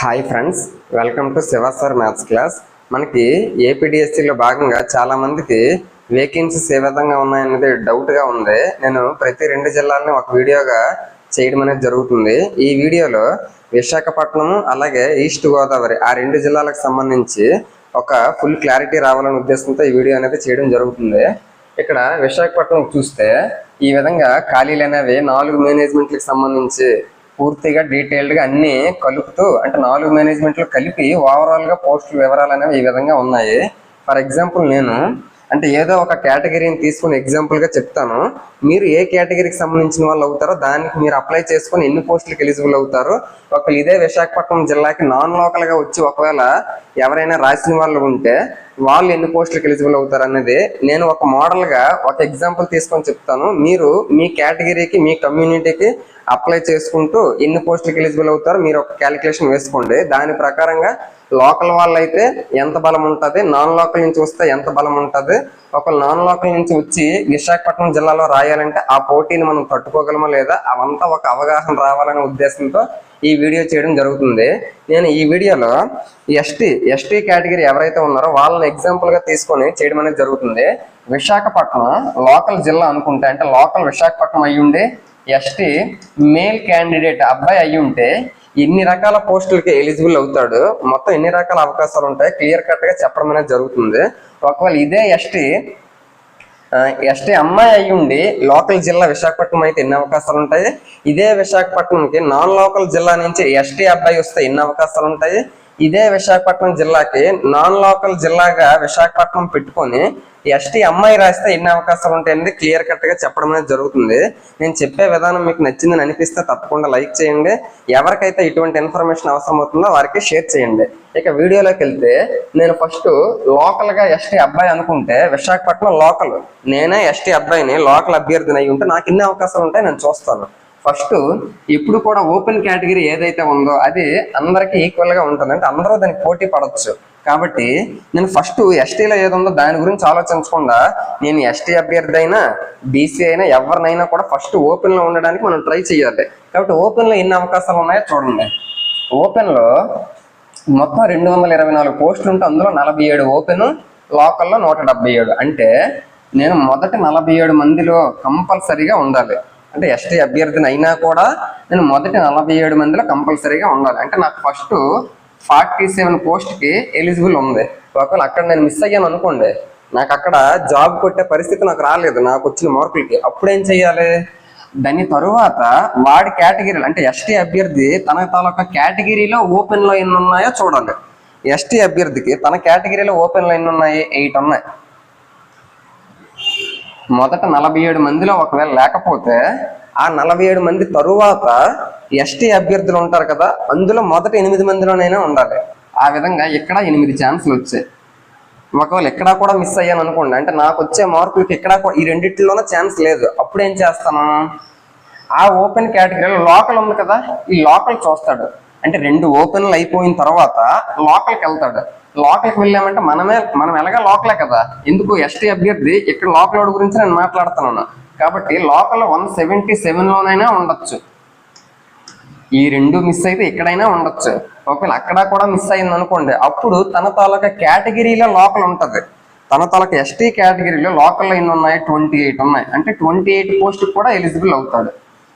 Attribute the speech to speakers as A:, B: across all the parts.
A: Hi friends welcome to Shiva sir maths class. మనకి ఏపీడిఎస్సిలో భాగంగా చాలామందికి వేకెన్సీస్ ఏ విధంగా ఉన్నాయనేది డౌట్గా ఉంది. నేను ప్రతి రెండు జిల్లాలని ఒక వీడియోగా చేయడం అనేది జరుగుతుంది. ఈ వీడియోలో విశాఖపట్నం అలాగే ఈస్ట్ గోదావరి ఆ రెండు జిల్లాలకు సంబంధించి ఒక ఫుల్ క్లారిటీ రావాలనే ఉద్దేశంతో ఈ వీడియో అనేది చేయడం జరుగుతుంది. ఇక్కడ విశాఖపట్నం చూస్తే ఈ విధంగా ఖాళీలు అనేవి నాలుగు మేనేజ్మెంట్లకు సంబంధించి పూర్తిగా డీటెయిల్డ్గా అన్నీ కలుపుతూ అంటే నాలుగు మేనేజ్మెంట్లు కలిపి ఓవరాల్గా పోస్టుల వివరాలు అనేవి ఈ విధంగా ఉన్నాయి. ఫర్ ఎగ్జాంపుల్ నేను అంటే ఏదో ఒక కేటగిరీని తీసుకుని ఎగ్జాంపుల్గా చెప్తాను. మీరు ఏ కేటగిరీకి సంబంధించిన వాళ్ళు అవుతారో దానికి మీరు అప్లై చేసుకుని ఎన్ని పోస్టులకు ఎలిజిబుల్ అవుతారు ఒకవేళ ఇదే విశాఖపట్నం జిల్లాకి నాన్ లోకల్గా వచ్చి ఒకవేళ ఎవరైనా రాసిన వాళ్ళు ఉంటే వాళ్ళు ఎన్ని పోస్టులకు ఎలిజిబుల్ అవుతారు అనేది నేను ఒక మోడల్గా ఒక ఎగ్జాంపుల్ తీసుకొని చెప్తాను. మీరు మీ కేటగిరీకి మీ కమ్యూనిటీకి అప్లై చేసుకుంటూ ఎన్ని పోస్టులకు ఎలిజిబుల్ అవుతారో మీరు ఒక క్యాలిక్యులేషన్ వేసుకోండి. దాని ప్రకారంగా లోకల్ వాళ్ళైతే ఎంత బలం ఉంటుంది నాన్ లోకల్ నుంచి వస్తే ఎంత బలం ఉంటుంది ఒక నాన్ లోకల్ నుంచి వచ్చి విశాఖపట్నం జిల్లాలో రాయాలంటే ఆ పోటీని మనం తట్టుకోగలమా లేదా అవంతా ఒక అవగాహన రావాలనే ఉద్దేశంతో ఈ వీడియో చేయడం జరుగుతుంది. నేను ఈ వీడియోలో ఎస్టీ ఎస్టీ కేటగిరీ ఎవరైతే ఉన్నారో వాళ్ళని ఎగ్జాంపుల్గా తీసుకొని చేయడం అనేది జరుగుతుంది. విశాఖపట్నం లోకల్ జిల్లా అనుకుంటే అంటే లోకల్ విశాఖపట్నం అయ్యి ఉండి ఎస్టీ మేల్ క్యాండిడేట్ అబ్బాయి అయ్యి ఉంటే ఎన్ని రకాల పోస్టులకి ఎలిజిబుల్ అవుతాడు? మొత్తం ఎన్ని రకాల అవకాశాలు ఉంటాయి? క్లియర్ కట్గా చెప్పడం అనేది జరుగుతుంది. ఒకవేళ ఇదే ఎస్టీ ఎస్టీ అమ్మాయి అయి ఉండి లోకల్ జిల్లా విశాఖపట్నం అయితే ఎన్ని అవకాశాలు ఉంటాయి? ఇదే విశాఖపట్నంకి నాన్ లోకల్ జిల్లా నుంచి ఎస్టీ అబ్బాయి వస్తే ఎన్ని అవకాశాలు ఉంటాయి? ఇదే విశాఖపట్నం జిల్లాకి నాన్ లోకల్ జిల్లాగా విశాఖపట్నం పెట్టుకొని ఎస్టీ అమ్మాయి రాస్తే ఎన్ని అవకాశాలు ఉంటాయని క్లియర్ కట్గా చెప్పడం అనేది జరుగుతుంది. నేను చెప్పే విధానం మీకు నచ్చిందని అనిపిస్తే తప్పకుండా లైక్ చేయండి. ఎవరికైతే ఇటువంటి ఇన్ఫర్మేషన్ అవసరం అవుతుందో వారికి షేర్ చేయండి. ఇక వీడియోలోకి వెళ్తే నేను ఫస్ట్ లోకల్గా ఎస్టీ అబ్బాయి అనుకుంటే విశాఖపట్నం లోకల్ నేనే ఎస్టీ అబ్బాయిని లోకల్ అభ్యర్థిని అయి ఉంటే నాకు ఎన్ని అవకాశాలు ఉంటాయి నేను చూస్తాను. ఫస్ట్ ఇప్పుడు కూడా ఓపెన్ కేటగిరీ ఏదైతే ఉందో అది అందరికీ ఈక్వల్గా ఉంటుంది. అంటే అందరూ దానికి పోటీ పడవచ్చు కాబట్టి నేను ఫస్ట్ ఎస్టీలో ఏదో దాని గురించి ఆలోచించకుండా నేను ఎస్టీ అభ్యర్థి అయినా బీసీ అయినా ఎవరినైనా కూడా ఫస్ట్ ఓపెన్లో ఉండడానికి మనం ట్రై చేయాలి. కాబట్టి ఓపెన్లో ఎన్ని అవకాశాలు ఉన్నాయో చూడండి. ఓపెన్లో మొత్తం రెండు వందల ఇరవై నాలుగు పోస్టులు ఉంటే అందులో నలభై ఏడు ఓపెన్ లోకల్లో నూట డెబ్బై ఏడు. అంటే నేను మొదటి నలభై ఏడు మందిలో కంపల్సరీగా ఉండాలి. అంటే ఎస్టీ అభ్యర్థిని అయినా కూడా నేను మొదటి నలభై ఏడు మందిలో కంపల్సరీగా ఉండాలి. అంటే నాకు ఫస్ట్ ఫార్టీ సెవెన్ పోస్ట్కి ఎలిజిబుల్ ఉంది. ఒకవేళ అక్కడ నేను మిస్ అయ్యాను అనుకోండి నాకు అక్కడ జాబ్ కొట్టే పరిస్థితి నాకు రాలేదు నాకు వచ్చిన మార్కులకి. అప్పుడు ఏం చెయ్యాలి? దాని తరువాత వాడి కేటగిరీలు అంటే ఎస్టీ అభ్యర్థి తన తాలూకా కేటగిరీలో ఓపెన్లో ఎన్ని ఉన్నాయో చూడాలి ఎస్టీ అభ్యర్థికి తన కేటగిరీలో ఓపెన్లో ఎన్ని ఉన్నాయి ఎయిట్ ఉన్నాయి. మొదట నలభై ఏడు మందిలో ఒకవేళ లేకపోతే ఆ నలభై ఏడు మంది తరువాత ఎస్టీ అభ్యర్థులు ఉంటారు కదా అందులో మొదట ఎనిమిది మందిలోనైనా ఉండాలి. ఆ విధంగా ఇక్కడ ఎనిమిది ఛాన్సులు వచ్చాయి. ఒకవేళ ఎక్కడా కూడా మిస్ అయ్యాను అనుకోండి అంటే నాకు వచ్చే మార్కులకి ఎక్కడా కూడా ఈ రెండిట్లోనే ఛాన్స్ లేదు. అప్పుడు ఏం చేస్తాను? ఆ ఓపెన్ కేటగిరీలో లోకల్ ఉంది కదా ఈ లోకల్ చూస్తాడు. అంటే రెండు ఓపెన్లు అయిపోయిన తర్వాత లోకల్కి వెళ్తాడు. లోకల్కి వెళ్ళామంటే మనమే మనం ఎలాగా లోకలే కదా? ఎందుకు ఎస్టీ అభ్యర్థి ఇక్కడ లోకల్ గురించి నేను మాట్లాడుతున్నాను. కాబట్టి లోకల్ వన్ సెవెంటీ సెవెన్లోనైనా ఉండొచ్చు. ఈ రెండు మిస్ అయితే ఎక్కడైనా ఉండొచ్చు. ఒకవేళ అక్కడ కూడా మిస్ అయింది అనుకోండి అప్పుడు తన తాలూకా కేటగిరీలో లోకల్ ఉంటుంది. తన తాలూకా ఎస్టీ కేటగిరీలో లోకల్ ఎన్ని ఉన్నాయి? ట్వంటీ ఎయిట్ ఉన్నాయి. అంటే ట్వంటీ ఎయిట్ పోస్ట్ కూడా ఎలిజిబుల్ అవుతాడు.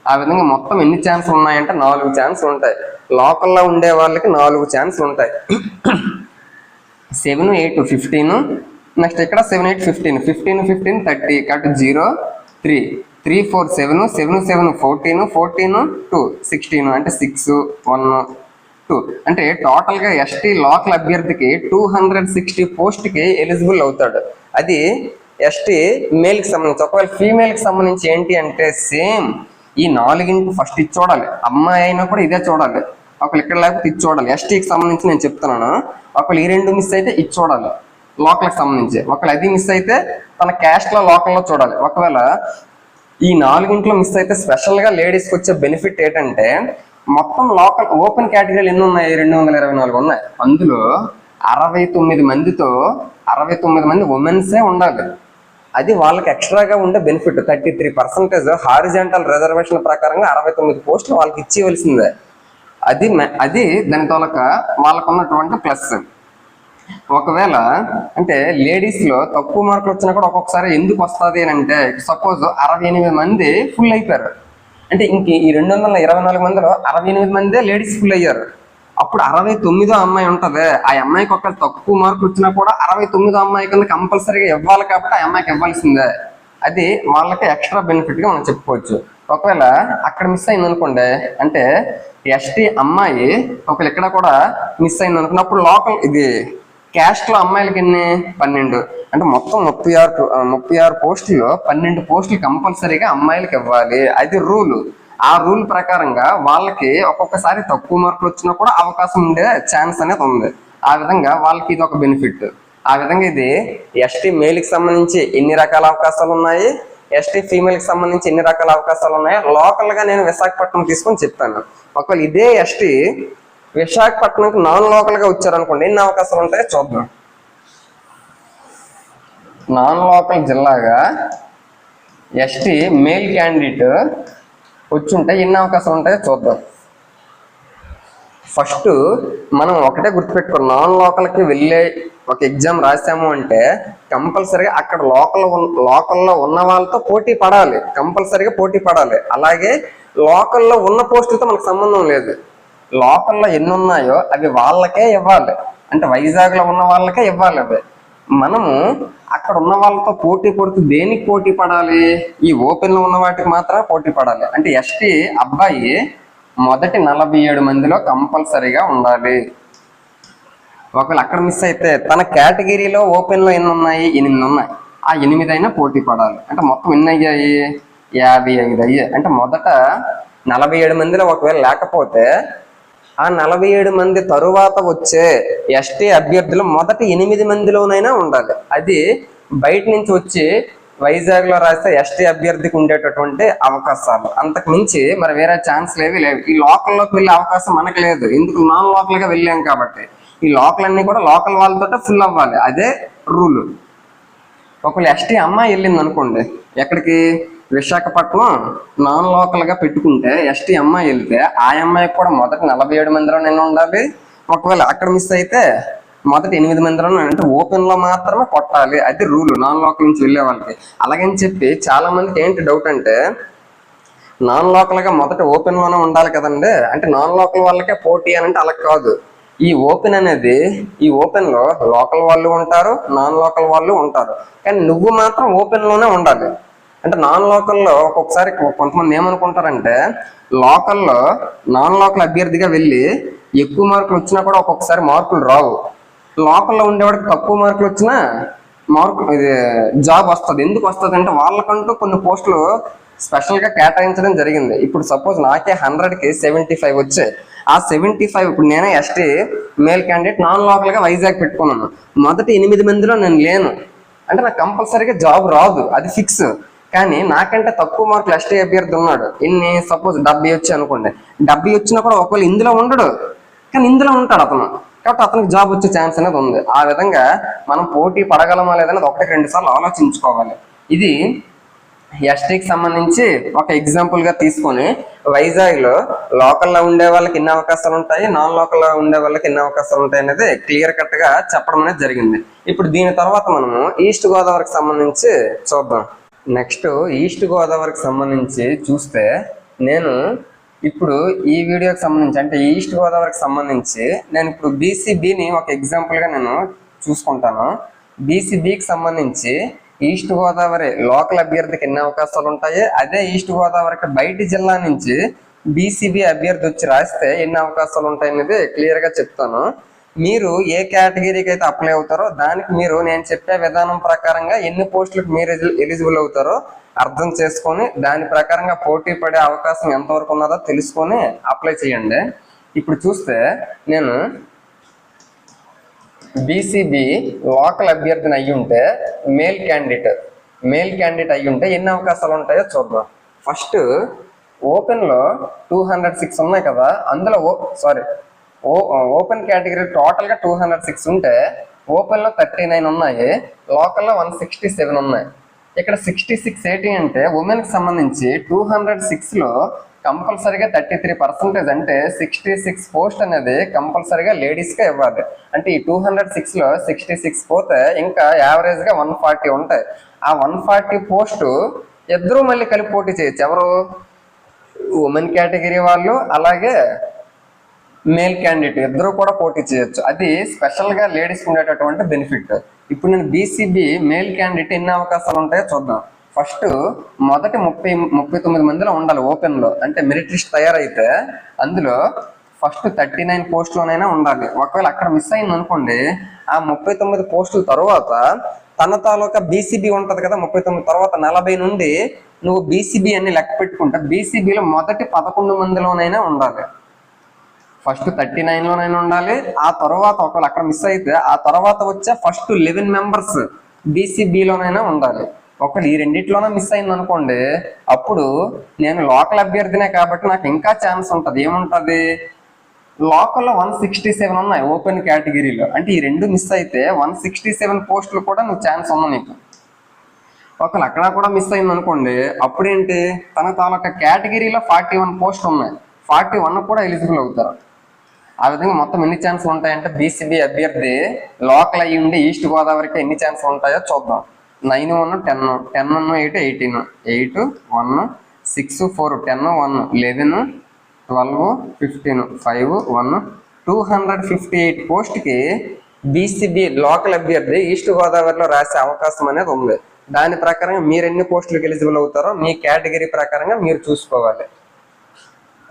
A: ఆ విధంగా మొత్తం ఎన్ని ఛాన్సులు ఉన్నాయంటే నాలుగు ఛాన్సులు ఉంటాయి. లోకల్లో ఉండే వాళ్ళకి నాలుగు ఛాన్సులు ఉంటాయి. Seven eight fifteen. నెక్స్ట్ ఇక్కడ seven eight fifteen. Fifteen fifteen thirty. Cut zero three. Three four seven seven seven fourteen fourteen two. Sixteen అంటే సిక్స్ వన్ టూ. అంటే టోటల్గా ఎస్టీ లోకల్ అభ్యర్థికి టూ హండ్రెడ్ సిక్స్టీ పోస్ట్కి ఎలిజిబుల్ అవుతాడు. అది ST మేల్కి సంబంధించి ఒకవేళ ఫీమేల్కి సంబంధించి ఏంటి అంటే సేమ్ ఈ నాలుగింటి ఫస్ట్ ఇది చూడాలి. అమ్మాయి అయినా కూడా ఇదే చూడాలి. ఒకవేళ ఇక్కడ లేకపోతే ఇది చూడాలి. ఎస్టీకి సంబంధించి నేను చెప్తున్నాను. ఒకవేళ ఈ రెండు మిస్ అయితే ఇది చూడాలి. లోకల్కి సంబంధించి. ఒకవేళ అది మిస్ అయితే తన క్యాస్ట్లో లోకల్లో చూడాలి. ఒకవేళ ఈ నాలుగింట్లో మిస్ అయితే స్పెషల్గా లేడీస్కి వచ్చే బెనిఫిట్ ఏంటంటే మొత్తం లోకల్ ఓపెన్ కేటగిరీలు ఎన్ని ఉన్నాయి? రెండు వందల ఇరవై నాలుగు ఉన్నాయి. అందులో అరవై తొమ్మిది మందితో అరవై తొమ్మిది మంది ఉమెన్సే ఉండాలి. అది వాళ్ళకి ఎక్స్ట్రాగా ఉండే benefit thirty three percentage horizontal reservation ప్రకారంగా అరవై తొమ్మిది పోస్టులు వాళ్ళకి ఇచ్చేవలసిందే అది అది దాని తోలక వాళ్ళకు ఉన్నటువంటి ప్లస్. ఒకవేళ అంటే లేడీస్లో తక్కువ మార్కులు వచ్చినా కూడా ఒక్కొక్కసారి ఎందుకు వస్తుంది అని అంటే సపోజ్ అరవై ఎనిమిది మంది ఫుల్ అయిపోయారు. అంటే ఇంక ఈ రెండు వందల ఇరవై నాలుగు మందిలో అరవై ఎనిమిది మందే లేడీస్ ఫుల్ అయ్యారు. అప్పుడు అరవై తొమ్మిదో అమ్మాయి ఉంటుంది. ఆ అమ్మాయికి ఒక తక్కువ మార్కులు వచ్చినా కూడా అరవై తొమ్మిదో అమ్మాయి కింద కంపల్సరీగా ఇవ్వాలి కాబట్టి ఆ అమ్మాయికి ఇవ్వాల్సిందే. అది వాళ్ళకి ఎక్స్ట్రా బెనిఫిట్గా మనం చెప్పుకోవచ్చు. ఒకవేళ అక్కడ మిస్ అయింది అనుకోండి అంటే ఎస్టీ అమ్మాయి ఒకవేళ ఇక్కడ కూడా మిస్ అయింది అనుకున్నప్పుడు లోకల్ ఇది క్యాస్ట్లో అమ్మాయిలకి ఎన్ని? పన్నెండు. అంటే మొత్తం ముప్పై ఆరు ముప్పై ఆరు పోస్టుల్లో పన్నెండు పోస్టులు కంపల్సరీగా అమ్మాయిలకి ఇవ్వాలి. అది రూల్. ఆ రూల్ ప్రకారంగా వాళ్ళకి ఒక్కొక్కసారి తక్కువ మార్కులు వచ్చినా కూడా అవకాశం ఉండే ఛాన్స్ అనేది ఉంది. ఆ విధంగా వాళ్ళకి ఇది ఒక బెనిఫిట్ ఆ విధంగా ఇది ఎస్టీ మేల్కి సంబంధించి ఎన్ని రకాల అవకాశాలు ఉన్నాయి? ఎస్టీ ఫీమేల్కి సంబంధించి ఎన్ని రకాల అవకాశాలు ఉన్నాయి లోకల్గా నేను విశాఖపట్నం తీసుకొని చెప్తాను. ఒకవేళ ఇదే ఎస్టీ విశాఖపట్నంకి నాన్ లోకల్గా వచ్చారనుకోండి ఎన్ని అవకాశాలు ఉంటాయో చూద్దాం. నాన్ లోకల్ జిల్లాగా ఎస్టీ మేల్ క్యాండిడేట్ వచ్చి ఉంటే ఎన్ని అవకాశాలు ఉంటాయో చూద్దాం. ఫస్ట్ మనం ఒకటే గుర్తుపెట్టుకో నాన్ లోకల్కి వెళ్ళే ఒక ఎగ్జామ్ రాసాము అంటే కంపల్సరీగా అక్కడ లోకల్ లోకల్లో ఉన్న వాళ్ళతో పోటీ పడాలి. కంపల్సరీగా పోటీ పడాలి. అలాగే లోకల్లో ఉన్న పోస్టులతో మనకు సంబంధం లేదు. లోకల్లో ఎన్ని ఉన్నాయో అవి వాళ్ళకే ఇవ్వాలి. అంటే వైజాగ్లో ఉన్న వాళ్ళకే ఇవ్వాలి అవి. మనము అక్కడ ఉన్న వాళ్ళతో పోటీ పడుతూ దేనికి పోటీ పడాలి? ఈ ఓపెన్లో ఉన్న వాటికి మాత్రం పోటీ పడాలి. అంటే ఎస్టీ అబ్బాయి మొదటి నలభై ఏడు మందిలో కంపల్సరీగా ఉండాలి. ఒకవేళ అక్కడ మిస్ అయితే తన కేటగిరీలో ఓపెన్లో ఎన్ని ఉన్నాయి ఎనిమిది ఉన్నాయి. ఆ ఎనిమిది అయినా పోటీ పడాలి. అంటే మొత్తం ఎన్ని అయ్యాయి? యాభై ఐదు అయ్యాయి. అంటే మొదట నలభై ఏడు మందిలో ఒకవేళ లేకపోతే ఆ నలభై ఏడు మంది తరువాత వచ్చే ఎస్టీ అభ్యర్థులు మొదటి ఎనిమిది మందిలోనైనా ఉండాలి. అది బయట నుంచి వచ్చి వైజాగ్లో రాస్తే ఎస్టీ అభ్యర్థికి ఉండేటటువంటి అవకాశాలు. అంతకు మించి మరి వేరే ఛాన్స్ లేవి లేవు. ఈ లోకల్లోకి వెళ్ళే అవకాశం మనకు లేదు. ఎందుకు? నాన్ లోకల్గా వెళ్ళాం కాబట్టి. ఈ లోకల్ అన్ని కూడా లోకల్ వాళ్ళతో ఫుల్ అవ్వాలి. అదే రూల్ ఒకవేళ ఎస్టీ అమ్మాయి వెళ్ళింది అనుకోండి ఎక్కడికి? విశాఖపట్నం నాన్ లోకల్గా పెట్టుకుంటే ఎస్టీ అమ్మాయి వెళ్తే ఆ అమ్మాయికి కూడా మొదటి నలభై ఏడు మందిలో నేను ఉండాలి. ఒకవేళ అక్కడ మిస్ అయితే మొదటి ఎనిమిది మందిలో అంటే ఓపెన్లో మాత్రమే కొట్టాలి. అది రూల్ నాన్ లోకల్ నుంచి వెళ్ళే వాళ్ళకి. అలాగని చెప్పి చాలా మందికి ఏంటి డౌట్ అంటే నాన్ లోకల్గా మొదట ఓపెన్లోనే ఉండాలి కదండి. అంటే నాన్ లోకల్ వాళ్ళకే పోటీ అని అంటే అలా కాదు. ఈ ఓపెన్ అనేది ఈ ఓపెన్లో లోకల్ వాళ్ళు ఉంటారు నాన్ లోకల్ వాళ్ళు ఉంటారు. కానీ నువ్వు మాత్రం ఓపెన్లోనే ఉండాలి. అంటే నాన్ లోకల్లో ఒక్కొక్కసారి కొంతమంది ఏమనుకుంటారంటే లోకల్లో నాన్ లోకల్ అభ్యర్థిగా వెళ్ళి ఎక్కువ మార్కులు వచ్చినా కూడా ఒక్కొక్కసారి మార్కులు రావు. లోకల్లో ఉండేవాడికి తక్కువ మార్కులు వచ్చినా మార్క్ ఇది జాబ్ వస్తుంది. ఎందుకు వస్తుంది అంటే వాళ్ళకంటూ కొన్ని పోస్టులు స్పెషల్గా కేటాయించడం జరిగింది. ఇప్పుడు సపోజ్ నాకే హండ్రెడ్కి సెవెంటీ ఫైవ్ వచ్చాయి ఆ సెవెంటీ ఫైవ్ ఇప్పుడు నేనే ఎస్టీ మేల్ క్యాండిడేట్ నాన్ లోకల్గా వైజాగ్ పెట్టుకున్నాను. మొదటి ఎనిమిది మందిలో నేను లేను. అంటే నాకు కంపల్సరీగా జాబ్ రాదు. అది ఫిక్స్ కానీ నాకంటే తక్కువ మార్కులు ఎస్టీ అభ్యర్థి ఉన్నాడు. ఇన్ని సపోజ్ డెబ్బై వచ్చి అనుకోండి. డెబ్బై వచ్చినా కూడా ఒకవేళ ఇందులో ఉండడు. కానీ ఇందులో ఉంటాడు అతను. కాబట్టి అతనికి జాబ్ వచ్చే ఛాన్స్ అనేది ఉంది. ఆ విధంగా మనం పోటీ పడగలమా లేదనేది ఒకటి రెండు సార్లు ఆలోచించుకోవాలి. ఇది ఎస్టీకి సంబంధించి ఒక ఎగ్జాంపుల్గా తీసుకొని వైజాగ్లో లోకల్లో ఉండే వాళ్ళకి ఎన్ని అవకాశాలు ఉంటాయి నాన్ లోకల్లో ఉండే వాళ్ళకి ఎన్ని అవకాశాలు ఉంటాయి అనేది క్లియర్ కట్గా చెప్పడం అనేది జరిగింది. ఇప్పుడు దీని తర్వాత మనము ఈస్ట్ గోదావరికి సంబంధించి చూద్దాం. నెక్స్ట్ ఈస్ట్ గోదావరికి సంబంధించి చూస్తే నేను ఇప్పుడు ఈ వీడియోకి సంబంధించి అంటే ఈస్ట్ గోదావరికి సంబంధించి నేను ఇప్పుడు బీసీబీని ఒక ఎగ్జాంపుల్గా నేను చూసుకుంటాను. బీసీబీకి సంబంధించి ఈస్ట్ గోదావరి లోకల్ అభ్యర్థికి ఎన్ని అవకాశాలు ఉంటాయి? అదే ఈస్ట్ గోదావరికి బయటి జిల్లా నుంచి బీసీబీ అభ్యర్థి వచ్చి రాస్తే ఎన్ని అవకాశాలు ఉంటాయి అనేది క్లియర్గా చెప్తాను. మీరు ఏ కేటగిరీకి అయితే అప్లై అవుతారో దానికి మీరు నేను చెప్పే విధానం ప్రకారంగా ఎన్ని పోస్టులకు మీరు ఎలిజిబుల్ అవుతారో అర్థం చేసుకొని దాని ప్రకారంగా పోటీ పడే అవకాశం ఎంతవరకు ఉన్నదో తెలుసుకొని అప్లై చేయండి. ఇప్పుడు చూస్తే నేను బీసీబీ లోకల్ అభ్యర్థిని అయ్యి ఉంటే మేల్ క్యాండిడేట్ మేల్ క్యాండిడేట్ అయ్యి ఉంటే ఎన్ని అవకాశాలు ఉంటాయో చూద్దాం. ఫస్ట్ ఓపెన్లో టూ హండ్రెడ్ సిక్స్ ఉన్నాయి కదా అందులో సారీ ఓపెన్ కేటగిరీ టోటల్గా టూ హండ్రెడ్ సిక్స్ ఉంటే ఓపెన్లో థర్టీ నైన్ ఉన్నాయి లోకల్లో వన్ సిక్స్టీ సెవెన్ ఉన్నాయి. ఇక్కడ సిక్స్టీ సిక్స్ ఎయిటీ అంటే ఉమెన్కి సంబంధించి టూ హండ్రెడ్ సిక్స్లో కంపల్సరీగా థర్టీ త్రీ పర్సెంటేజ్ అంటే సిక్స్టీ సిక్స్ పోస్ట్ అనేది కంపల్సరీగా లేడీస్గా ఇవ్వాలి. అంటే ఈ టూ హండ్రెడ్ సిక్స్లో సిక్స్టీ సిక్స్ పోతే ఇంకా యావరేజ్గా వన్ ఫార్టీ ఉంటాయి. ఆ వన్ ఫార్టీ పోస్టు ఇద్దరూ మళ్ళీ కలిపి పోటీ చేయొచ్చు. ఎవరు? ఉమెన్ కేటగిరీ వాళ్ళు అలాగే మేల్ క్యాండిడేట్ ఇద్దరు కూడా పోటీ చేయొచ్చు. అది స్పెషల్గా లేడీస్ ఉండేటటువంటి బెనిఫిట్ ఇప్పుడు నేను బీసీబీ మేల్ క్యాండిడేట్ ఎన్ని అవకాశాలు ఉంటాయో చూద్దాం. ఫస్ట్ మొదటి ముప్పై ముప్పై తొమ్మిది మందిలో ఉండాలి ఓపెన్లో. అంటే మెరిట్ లిస్ట్ తయారైతే అందులో ఫస్ట్ థర్టీ నైన్ పోస్టులోనైనా ఉండాలి. ఒకవేళ అక్కడ మిస్ అయింది అనుకోండి ఆ ముప్పై తొమ్మిది పోస్టుల తర్వాత తన తాలూకా బీసీబీ ఉంటది కదా ముప్పై తొమ్మిది తర్వాత నలభై నుండి నువ్వు బీసీబీ అని లెక్క పెట్టుకుంటే బీసీబీలో మొదటి పదకొండు మందిలోనైనా ఉండాలి. ఫస్ట్ థర్టీ నైన్ లోనైనా ఉండాలి. ఆ తర్వాత ఒకవేళ అక్కడ మిస్ అయితే ఆ తర్వాత వచ్చే ఫస్ట్ లెవెన్ మెంబర్స్ బీసీబీలోనైనా ఉండాలి. ఒకవేళ ఈ రెండిట్లోనే మిస్ అయింది అనుకోండి అప్పుడు నేను లోకల్ అభ్యర్థినే కాబట్టి నాకు ఇంకా ఛాన్స్ ఉంటుంది. ఏముంటుంది? లోకల్లో వన్ సిక్స్టీ సెవెన్ ఉన్నాయి ఓపెన్ కేటగిరీలో అంటే ఈ రెండు మిస్ అయితే వన్ సిక్స్టీ సెవెన్ పోస్టులు కూడా నువ్వు ఛాన్స్ ఉన్నా నీకు. ఒకవేళ అక్కడ కూడా మిస్ అయింది అనుకోండి అప్పుడేంటి? తన తాలూకా కేటగిరీలో ఫార్టీ వన్ పోస్టులు ఉన్నాయి. ఫార్టీ వన్ కూడా ఎలిజిబుల్ అవుతారు. ఆ విధంగా మొత్తం ఎన్ని ఛాన్సులు ఉంటాయంటే బీసీబీ అభ్యర్థి లోకల్ అయ్యి ఉండి ఈస్ట్ గోదావరికి ఎన్ని ఛాన్సులు ఉంటాయో చూద్దాం. Nine one ten ten one eight eighteen eight one six four ten one eleven twelve fifteen five one two hundred fifty eight పోస్ట్కి బీసీబీ లోకల్ అభ్యర్థి ఈస్ట్ గోదావరిలో రాసే అవకాశం అనేది ఉంది. దాని ప్రకారంగా మీరు ఎన్ని పోస్టులకు ఎలిజిబుల్ అవుతారో మీ కేటగిరీ ప్రకారంగా మీరు చూసుకోవాలి.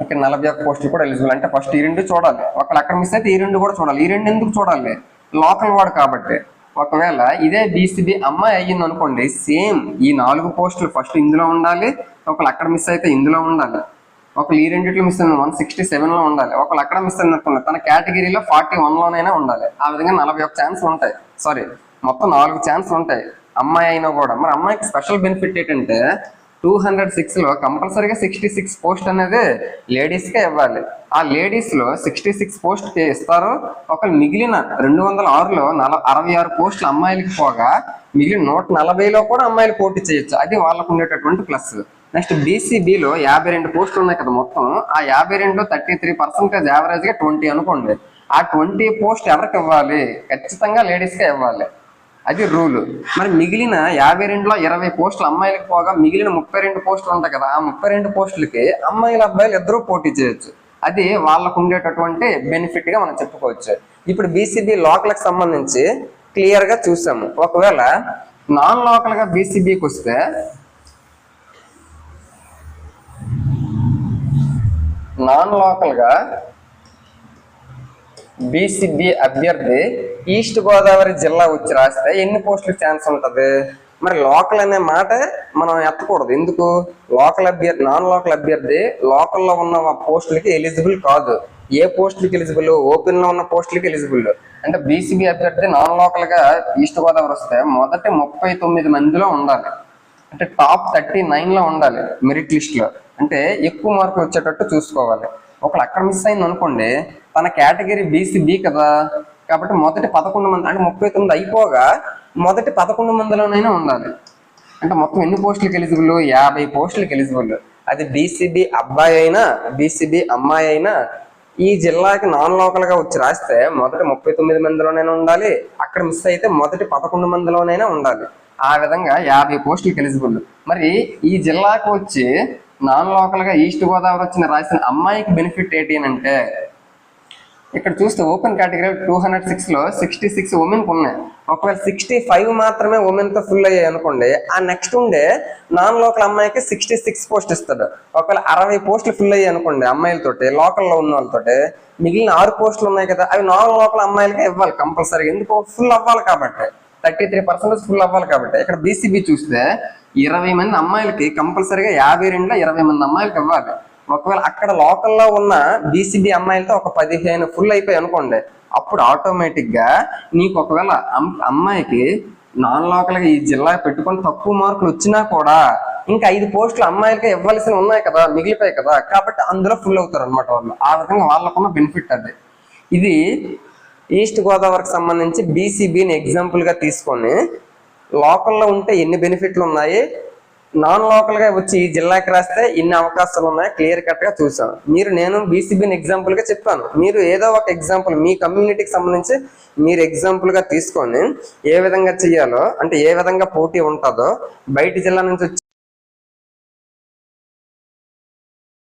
A: ఇక్కడ నలభై ఒక్క పోస్టులు కూడా ఎలిజిబుల్ అంటే ఫస్ట్ ఈ రెండు చూడాలి. ఒకళ్ళు అక్కడ మిస్ అయితే ఈ రెండు కూడా చూడాలి. ఈ రెండు ఎందుకు చూడాలి? లోకల్ వాడు కాబట్టి. ఒకవేళ ఇదే బీసీబీ అమ్మాయి అయ్యింది అనుకోండి సేమ్ ఈ నాలుగు పోస్టులు ఫస్ట్ ఇందులో ఉండాలి ఒకళ్ళు అక్కడ మిస్ అయితే ఇందులో ఉండాలి. ఒకళ్ళు ఈ రెండిట్లో మిస్ అయిన వన్ సిక్స్టీ సెవెన్లో ఉండాలి. ఒకళ్ళు అక్కడ మిస్ అయినట్టున్నారు తన కేటగిరీలో ఫార్టీ వన్లోనైనా ఉండాలి. ఆ విధంగా నలభై ఒక్క ఛాన్స్ ఉంటాయి. సారీ మొత్తం నాలుగు ఛాన్స్లు ఉంటాయి. అమ్మాయి అయినా కూడా. మరి అమ్మాయికి స్పెషల్ బెనిఫిట్ ఏంటంటే టూ హండ్రెడ్ సిక్స్లో కంపల్సరీగా సిక్స్టీ సిక్స్ పోస్ట్ అనేది లేడీస్ కే ఇవ్వాలి. ఆ లేడీస్లో సిక్స్టీ సిక్స్ పోస్ట్కి ఇస్తారు. ఒక మిగిలిన రెండు వందల ఆరులో నల అరవై ఆరు పోస్టులు అమ్మాయిలకి పోగా మిగిలిన నూట నలభైలో కూడా అమ్మాయిలు పోటీ చేయొచ్చు. అది వాళ్ళకు ఉండేటటువంటి ప్లస్ నెక్స్ట్ బీసీబీలో యాభై రెండు పోస్టులు ఉన్నాయి కదా మొత్తం. ఆ యాభై రెండులో థర్టీ త్రీ పర్సెంటేజ్ యావరేజ్గా ట్వంటీ అనుకోండి. ఆ ట్వంటీ పోస్ట్ ఎవరికి ఇవ్వాలి? ఖచ్చితంగా లేడీస్ కే ఇవ్వాలి. అది రూల్. మరి మిగిలిన యాభై రెండులో ఇరవై పోస్టులు అమ్మాయిలకు పోగా మిగిలిన ముప్పై రెండు పోస్టులు ఉంటాయి కదా ఆ ముప్పై రెండు పోస్టులకి అమ్మాయిలు అబ్బాయిలు ఇద్దరూ పోటీ చేయొచ్చు. అది వాళ్ళకు ఉండేటటువంటి బెనిఫిట్గా మనం చెప్పుకోవచ్చు. ఇప్పుడు బీసీబీ లోకల్కి సంబంధించి క్లియర్గా చూసాము. ఒకవేళ నాన్ లోకల్గా బీసీబీకి వస్తే నాన్ లోకల్గా బీసీబీ అభ్యర్థి ఈస్ట్ గోదావరి జిల్లా వచ్చి రాస్తే ఎన్ని పోస్టులు ఛాన్స్ ఉంటది? మరి లోకల్ అనే మాట మనం ఎత్తకూడదు. ఎందుకు? లోకల్ అభ్యర్థి నాన్ లోకల్ అభ్యర్థి లోకల్లో ఉన్న పోస్టులకి ఎలిజిబుల్ కాదు. ఏ పోస్టులకి ఎలిజిబుల్ ఓపెన్లో ఉన్న పోస్టులకి ఎలిజిబుల్ అంటే బీసీబీ అభ్యర్థి నాన్ లోకల్గా ఈస్ట్ గోదావరి వస్తే మొదటి ముప్పై తొమ్మిది మందిలో ఉండాలి. అంటే టాప్ థర్టీ నైన్లో ఉండాలి మెరిట్ లిస్ట్లో. అంటే ఎక్కువ మార్కులు వచ్చేటట్టు చూసుకోవాలి. ఒకళ్ళు అక్కడ మిస్ అయింది అనుకోండి తన కేటగిరీ బీసీబీ కదా. కాబట్టి మొదటి పదకొండు మంది అంటే ముప్పై తొమ్మిది అయిపోగా మొదటి పదకొండు మందిలోనైనా ఉండాలి. అంటే మొత్తం ఎన్ని పోస్టులకు ఎలిజిబుల్? యాభై పోస్టులకు ఎలిజిబుల్. అది బీసీబీ అబ్బాయి అయినా బీసీబీ అమ్మాయి అయినా ఈ జిల్లాకి నాన్ లోకల్గా వచ్చి రాస్తే మొదటి ముప్పై తొమ్మిది మందిలోనైనా ఉండాలి. అక్కడ మిస్ అయితే మొదటి పదకొండు మందిలోనైనా ఉండాలి. ఆ విధంగా యాభై పోస్టులకు ఎలిజిబుల్. మరి ఈ జిల్లాకు వచ్చి నాన్ లోకల్గా ఈస్ట్ గోదావరి వచ్చిన రాసిన అమ్మాయికి బెనిఫిట్ ఏంటి అని అంటే ఇక్కడ చూస్తే ఓపెన్ కేటగిరీ టూ హండ్రెడ్ సిక్స్లో సిక్స్టీ సిక్స్ ఉమెన్ ఉన్నాయి. ఒకవేళ సిక్స్టీ ఫైవ్ మాత్రమే ఉమెన్తో ఫుల్ అయ్యాయి అనుకోండి ఆ నెక్స్ట్ ఉండే నాన్ లోకల్ అమ్మాయికి సిక్స్టీ సిక్స్ పోస్ట్ ఇస్తాడు. ఒకవేళ అరవై పోస్టులు ఫుల్ అయ్యాయి అనుకోండి అమ్మాయిలతోటి లోకల్లో ఉన్న వాళ్ళతోటి మిగిలిన ఆరు పోస్టులు ఉన్నాయి కదా అవి నాన్ లోకల్ అమ్మాయిలకే ఇవ్వాలి కంపల్సరీ ఎందుకు? ఫుల్ అవ్వాలి కాబట్టి. థర్టీ త్రీ పర్సెంటేజ్ ఫుల్ అవ్వాలి కాబట్టి. ఇక్కడ బీసీబీ చూస్తే ఇరవై మంది అమ్మాయిలకి కంపల్సరీగా యాభై రెండులో ఇరవై మంది అమ్మాయిలకి ఇవ్వాలి. ఒకవేళ అక్కడ లోకల్లో ఉన్న బీసీబీ అమ్మాయిలతో ఒక పదిహేను ఫుల్ అయిపోయి అనుకోండి అప్పుడు ఆటోమేటిక్గా నీకు ఒకవేళ అమ్మాయికి నాన్ లోకల్గా ఈ జిల్లా పెట్టుకొని తక్కువ మార్కులు వచ్చినా కూడా ఇంకా ఐదు పోస్టులు అమ్మాయిలకి ఇవ్వాల్సిన ఉన్నాయి కదా మిగిలిపోయాయి కదా కాబట్టి అందులో ఫుల్ అవుతారు అనమాట వాళ్ళు. ఆ విధంగా వాళ్ళకున్న బెనిఫిట్ అది. ఇది ఈస్ట్ గోదావరికి సంబంధించి బీసీబీని ఎగ్జాంపుల్గా తీసుకొని లోకల్లో ఉంటే ఎన్ని బెనిఫిట్లు ఉన్నాయి? నాన్ లోకల్గా వచ్చి ఈ జిల్లాకి రాస్తే ఇన్ని అవకాశాలు ఉన్నాయి క్లియర్ కట్గా మీరు నేను బీసీబీని ఎగ్జాంపుల్గా చెప్పాను. మీరు ఏదో ఒక ఎగ్జాంపుల్ మీ కమ్యూనిటీకి సంబంధించి మీరు ఎగ్జాంపుల్గా తీసుకొని ఏ విధంగా చేయాలో అంటే ఏ విధంగా పోటీ ఉంటుందో బయట జిల్లా నుంచి వచ్చి